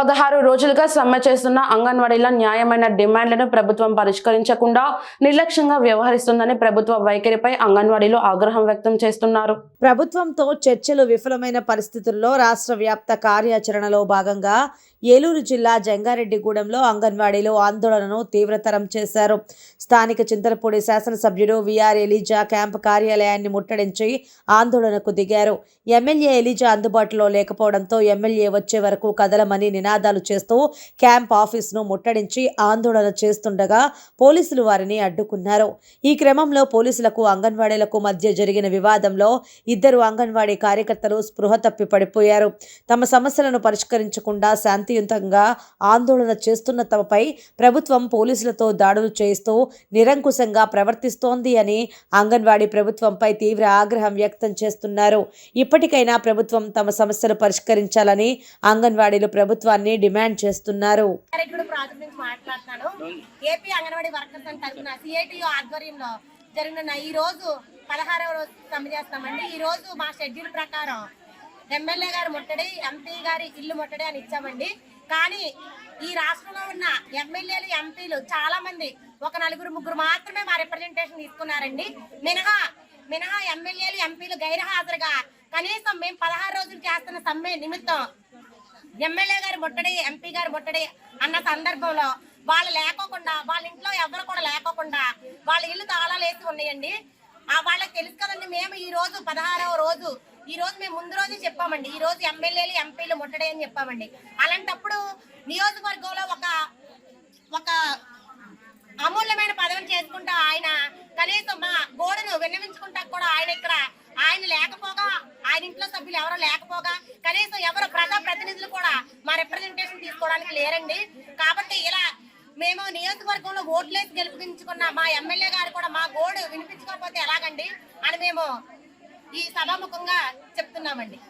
పదహారు రోజులుగా సమ్మె చేస్తున్న అంగన్వాడీల న్యాయమైన డిమాండ్లను ప్రభుత్వం పరిష్కరించకుండా నిర్లక్ష్యంగా వ్యవహరిస్తుందని ప్రభుత్వ వైఖరిపై అంగన్వాడీలు ఆగ్రహం వ్యక్తం చేస్తున్నారు. ప్రభుత్వంతో చర్చలు విఫలమైన పరిస్థితుల్లో రాష్ట్ర వ్యాప్త కార్యాచరణలో భాగంగా ఏలూరు జిల్లా జంగారెడ్డిగూడెంలో అంగన్వాడీలో ఆందోళనను తీవ్రతరం చేశారు. స్థానిక చింతలపూడి శాసనసభ్యుడు విఆర్ ఎలిజా క్యాంపు కార్యాలయాన్ని ముట్టడించి ఆందోళనకు దిగారు. ఎమ్మెల్యే ఎలిజా అందుబాటులో లేకపోవడంతో ఎమ్మెల్యే వచ్చే వరకు కదలమని నినాదాలు చేస్తూ క్యాంప్ ఆఫీసును ముట్టడించి ఆందోళన చేస్తుండగా పోలీసులు వారిని అడ్డుకున్నారు. ఈ క్రమంలో పోలీసులకు అంగన్వాడీలకు మధ్య జరిగిన వివాదంలో ఇద్దరు అంగన్వాడీ కార్యకర్తలు స్పృహ తప్పి పడిపోయారు. తమ సమస్యలను పరిష్కరించకుండా శాంతియుతంగా ఆందోళన చేస్తున్న తమపై ప్రభుత్వం పోలీసులతో దాడులు చేస్తూ నిరంకుశంగా ప్రవర్తిస్తోంది అని అంగన్వాడీ ప్రభుత్వంపై తీవ్ర ఆగ్రహం వ్యక్తం చేస్తున్నారు. ఇప్పటికైనా ప్రభుత్వం తమ సమస్యలు పరిష్కరించాలని అంగన్వాడీలు ప్రభుత్వాన్ని డిమాండ్ చేస్తున్నారు. ఏపీ అంగన్వాడీ వర్కర్స్ అని తరఫున సిఐటియు ఆధ్వర్యంలో జరిగిన ఈ రోజు పదహారవ రోజు సమ్మె చేస్తామండి. ఈ రోజు మా షెడ్యూల్ ప్రకారం ఎమ్మెల్యే గారు ముట్టడి ఎంపీ గారి ఇల్లు ముట్టడి అని ఇచ్చామండి. కానీ ఈ రాష్ట్రంలో ఉన్న ఎమ్మెల్యేలు ఎంపీలు చాలా మంది ఒక నలుగురు ముగ్గురు మాత్రమే మా రిప్రజెంటేషన్ తీసుకున్నారండి. మినహా మినహా ఎమ్మెల్యేలు ఎంపీలు గైర్హాజరుగా కనీసం మేము పదహారు రోజులు చేస్తున్న సమ్మె నిమిత్తం ఎమ్మెల్యే గారు ముట్టడి ఎంపీ గారు ముట్టడి అన్న సందర్భంలో వాళ్ళు లేకోకుండా వాళ్ళ ఇంట్లో ఎవరు కూడా లేకోకుండా వాళ్ళ ఇల్లు తాళాలు వేసి ఉన్నాయండి. ఆ వాళ్ళకి తెలుసు కదండి మేము ఈ రోజు పదహారవ రోజు. ఈ రోజు మేము ముందు రోజే చెప్పామండి. ఈ రోజు ఎమ్మెల్యేలు ఎంపీలు ముట్టడి అని చెప్పామండి. అలాంటప్పుడు నియోజకవర్గంలో ఒక ఒక అమూల్యమైన పదవిని చేసుకుంటా ఆయన కనీసం మా గోడను విన్నవించుకుంటా కూడా ఆయన ఇక్కడ ఆయన లేకపోగా ఆయన ఇంట్లో సభ్యులు ఎవరో లేకపోగా కనీసం ఎవరు ప్రజా ప్రతినిధులు కూడా మా రిప్రజెంటేషన్ తీసుకోవడానికి లేరండి. కాబట్టి ఇలా మేము నియోజకవర్గంలో ఓట్లేసి గెలిపించుకున్న మా ఎమ్మెల్యే గారు కూడా మా గోడు వినిపించుకోకపోతే ఎలాగండి అని మేము ఈ సభాముఖంగా చెప్తున్నామండి.